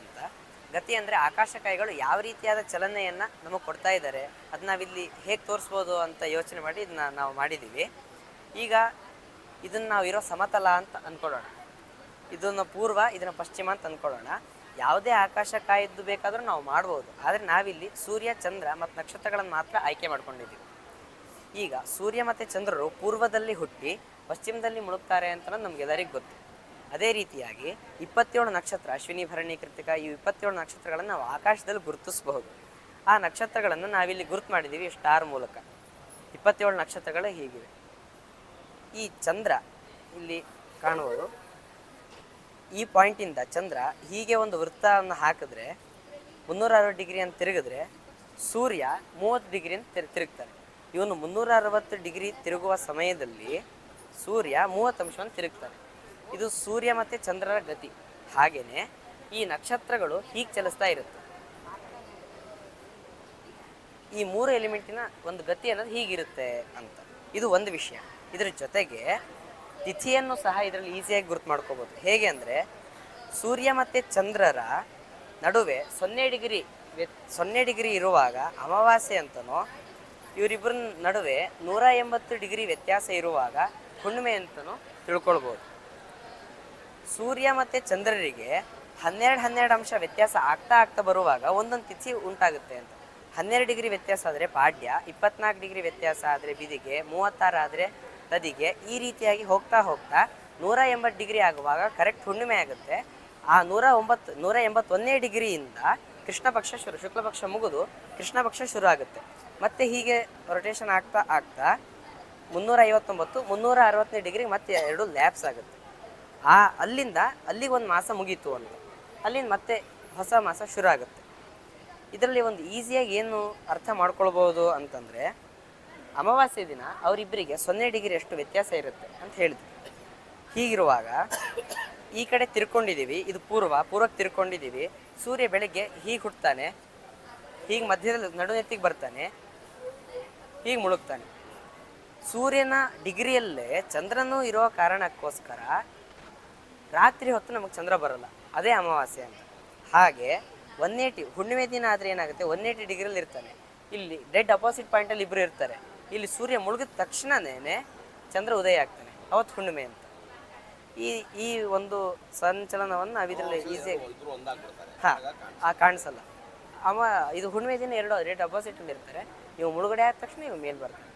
ಅಂತ. ಗತಿ ಅಂದರೆ ಆಕಾಶಕಾಯಿಗಳು ಯಾವ ರೀತಿಯಾದ ಚಲನೆಯನ್ನು ನಮಗೆ ಕೊಡ್ತಾ ಇದ್ದಾರೆ ಅದನ್ನ ನಾವಿಲ್ಲಿ ಹೇಗೆ ತೋರಿಸ್ಬೋದು ಅಂತ ಯೋಚನೆ ಮಾಡಿ ಇದನ್ನ ನಾವು ಮಾಡಿದ್ದೀವಿ ಈಗ ಇದನ್ನು ನಾವು ಇರೋ ಸಮತಲ ಅಂತ ಅಂದ್ಕೊಳ್ಳೋಣ ಇದನ್ನು ಪೂರ್ವ, ಇದನ್ನು ಪಶ್ಚಿಮ ಅಂತ ಅಂದ್ಕೊಳ್ಳೋಣ ಯಾವುದೇ ಆಕಾಶ ಕಾಯಿದ್ದು ಬೇಕಾದರೂ ನಾವು ಮಾಡ್ಬೋದು. ಆದರೆ ನಾವಿಲ್ಲಿ ಸೂರ್ಯ, ಚಂದ್ರ ಮತ್ತು ನಕ್ಷತ್ರಗಳನ್ನು ಮಾತ್ರ ಆಯ್ಕೆ ಮಾಡ್ಕೊಂಡಿದ್ದೀವಿ ಈಗ ಸೂರ್ಯ ಮತ್ತು ಚಂದ್ರರು ಪೂರ್ವದಲ್ಲಿ ಹುಟ್ಟಿ ಪಶ್ಚಿಮದಲ್ಲಿ ಮುಳುಗ್ತಾರೆ ಅಂತ ನಮಗೆಲ್ಲರಿಗೂ ಗೊತ್ತು. ಅದೇ ರೀತಿಯಾಗಿ ಇಪ್ಪತ್ತೇಳು ನಕ್ಷತ್ರ, ಅಶ್ವಿನಿ, ಭರಣಿ, ಕೃತಿಕ, ಈ ಇಪ್ಪತ್ತೇಳು ನಕ್ಷತ್ರಗಳನ್ನು ನಾವು ಆಕಾಶದಲ್ಲಿ ಗುರುತಿಸಬಹುದು. ಆ ನಕ್ಷತ್ರಗಳನ್ನು ನಾವಿಲ್ಲಿ ಗುರುತು ಮಾಡಿದ್ದೀವಿ ಸ್ಟಾರ್ ಮೂಲಕ. ಇಪ್ಪತ್ತೇಳು ನಕ್ಷತ್ರಗಳು ಹೀಗಿವೆ. ಈ ಚಂದ್ರ ಇಲ್ಲಿ ಕಾಣುವುದು. ಈ ಪಾಯಿಂಟಿಂದ ಚಂದ್ರ ಹೀಗೆ ಒಂದು ವೃತ್ತವನ್ನು ಹಾಕಿದ್ರೆ ಮುನ್ನೂರ ಅರವತ್ತು ಡಿಗ್ರಿ ಅಂತ ತಿರುಗಿದ್ರೆ, ಸೂರ್ಯ ಮೂವತ್ತು ಡಿಗ್ರಿ ಅಂತ ತಿರು ತಿರುಗ್ತಾನೆ ಇವನು ಮುನ್ನೂರ ಅರವತ್ತು ಡಿಗ್ರಿ ತಿರುಗುವ ಸಮಯದಲ್ಲಿ ಸೂರ್ಯ ಮೂವತ್ತು ಅಂಶವನ್ನು ತಿರುಗ್ತಾನೆ. ಇದು ಸೂರ್ಯ ಮತ್ತು ಚಂದ್ರರ ಗತಿ. ಹಾಗೆಯೇ ಈ ನಕ್ಷತ್ರಗಳು ಹೀಗೆ ಚಲಿಸ್ತಾ ಇರುತ್ತೆ. ಈ ಮೂರು ಎಲಿಮೆಂಟಿನ ಒಂದು ಗತಿ ಅನ್ನೋದು ಹೀಗಿರುತ್ತೆ ಅಂತ. ಇದು ಒಂದು ವಿಷಯ. ಇದರ ಜೊತೆಗೆ ತಿಥಿಯನ್ನು ಸಹ ಇದರಲ್ಲಿ ಈಸಿಯಾಗಿ ಗುರುತು ಮಾಡ್ಕೋಬೋದು. ಹೇಗೆ ಅಂದರೆ ಸೂರ್ಯ ಮತ್ತು ಚಂದ್ರರ ನಡುವೆ ಸೊನ್ನೆ ಡಿಗ್ರಿ ಸೊನ್ನೆ ಡಿಗ್ರಿ ಇರುವಾಗ ಅಮಾವಾಸ್ಯೆ ಅಂತನೋ ಇವರಿಬ್ಬರ ನಡುವೆ ನೂರ ಎಂಬತ್ತು ಡಿಗ್ರಿ ವ್ಯತ್ಯಾಸ ಇರುವಾಗ ಹುಣ್ಣಿಮೆ ಅಂತನೂ ತಿಳ್ಕೊಳ್ಬೋದು. ಸೂರ್ಯ ಮತ್ತು ಚಂದ್ರರಿಗೆ ಹನ್ನೆರಡು ಹನ್ನೆರಡು ಅಂಶ ವ್ಯತ್ಯಾಸ ಆಗ್ತಾ ಆಗ್ತಾ ಬರುವಾಗ ಒಂದೊಂದು ತಿಥಿ ಉಂಟಾಗುತ್ತೆ ಅಂತ. ಹನ್ನೆರಡು ಡಿಗ್ರಿ ವ್ಯತ್ಯಾಸ ಆದರೆ ಪಾಡ್ಯ ಇಪ್ಪತ್ನಾಲ್ಕು ಡಿಗ್ರಿ ವ್ಯತ್ಯಾಸ ಆದರೆ ಬಿದಿಗೆ, ಮೂವತ್ತಾರು ಆದರೆ ತದಿಗೆ ಈ ರೀತಿಯಾಗಿ ಹೋಗ್ತಾ ಹೋಗ್ತಾ ನೂರ ಎಂಬತ್ತು ಡಿಗ್ರಿ ಆಗುವಾಗ ಕರೆಕ್ಟ್ ಹುಣ್ಣಿಮೆ ಆಗುತ್ತೆ. ಆ ನೂರ ಒಂಬತ್ತು, ನೂರ ಎಂಬತ್ತೊಂದನೇ ಡಿಗ್ರಿಯಿಂದ ಕೃಷ್ಣ ಪಕ್ಷ ಶುರು, ಶುಕ್ಲ ಪಕ್ಷ ಮುಗಿದು ಕೃಷ್ಣ ಪಕ್ಷ ಶುರು ಆಗುತ್ತೆ. ಮತ್ತೆ ಹೀಗೆ ರೊಟೇಷನ್ ಆಗ್ತಾ ಆಗ್ತಾ ಮುನ್ನೂರ ಐವತ್ತೊಂಬತ್ತು, ಮುನ್ನೂರ ಅರವತ್ತನೇ ಡಿಗ್ರಿ ಮತ್ತೆ ಎರಡು ಲ್ಯಾಬ್ಸ್ ಆಗುತ್ತೆ. ಆ ಅಲ್ಲಿಂದ ಅಲ್ಲಿಗೆ ಒಂದು ಮಾಸ ಮುಗೀತು ಅಂತ. ಅಲ್ಲಿಂದ ಮತ್ತೆ ಹೊಸ ಮಾಸ ಶುರು ಆಗುತ್ತೆ. ಇದರಲ್ಲಿ ಒಂದು ಈಸಿಯಾಗಿ ಏನು ಅರ್ಥ ಮಾಡ್ಕೊಳ್ಬೋದು ಅಂತಂದರೆ, ಅಮಾವಾಸ್ಯ ದಿನ ಅವರಿಬ್ಬರಿಗೆ ಸೊನ್ನೆ ಡಿಗ್ರಿ ಅಷ್ಟು ವ್ಯತ್ಯಾಸ ಇರುತ್ತೆ ಅಂತ ಹೇಳಿದ್ರು. ಹೀಗಿರುವಾಗ ಈ ಕಡೆ ತಿರ್ಕೊಂಡಿದ್ದೀವಿ, ಇದು ಪೂರ್ವ, ಪೂರ್ವಕ್ಕೆ ತಿರ್ಕೊಂಡಿದ್ದೀವಿ. ಸೂರ್ಯ ಬೆಳಗ್ಗೆ ಹೀಗೆ ಹುಟ್ತಾನೆ, ಹೀಗೆ ಮಧ್ಯದಲ್ಲಿ ನಡುನೆತ್ತಿಗೆ ಬರ್ತಾನೆ, ಹೀಗೆ ಮುಳುಗ್ತಾನೆ. ಸೂರ್ಯನ ಡಿಗ್ರಿಯಲ್ಲೇ ಚಂದ್ರನೂ ಇರೋ ಕಾರಣಕ್ಕೋಸ್ಕರ ರಾತ್ರಿ ಹೊತ್ತು ನಮಗೆ ಚಂದ್ರ ಬರಲ್ಲ. ಅದೇ ಅಮಾವಾಸ್ಯೆ ಅಂತ. ಹಾಗೆ ಒನ್ ಏಯ್ಟಿ ಹುಣ್ಣಿಮೆ ದಿನ ಆದರೆ ಏನಾಗುತ್ತೆ? ಒನ್ ಏಯ್ಟಿ ಡಿಗ್ರಿಯಲ್ಲಿ ಇರ್ತಾನೆ. ಇಲ್ಲಿ ಡೆಡ್ ಅಪೋಸಿಟ್ ಪಾಯಿಂಟಲ್ಲಿ ಇಬ್ಬರು ಇರ್ತಾರೆ. ಇಲ್ಲಿ ಸೂರ್ಯ ಮುಳುಗಿದ ತಕ್ಷಣನೇ ಚಂದ್ರ ಉದಯ ಆಗ್ತಾನೆ. ಅವತ್ತು ಹುಣ್ಣಿಮೆ ಅಂತ. ಈ ಈ ಒಂದು ಸಂಚಲನವನ್ನು ನಾವಿದ್ರಲ್ಲಿ ಈಸಿಯಾಗಿ ಹಾಂ ಆ ಕಾಣಿಸಲ್ಲ. ಅವ ಇದು ಹುಣ್ಣಿಮೆ ದಿನ ಎರಡು ರೇಟ್ ಅಪೋಸಿಟಲ್ಲಿ ಇರ್ತಾರೆ. ನೀವು ಮುಳುಗಡೆ ಆದ ತಕ್ಷಣ ಇವು ಮೇಲ್ ಬರ್ತಾರೆ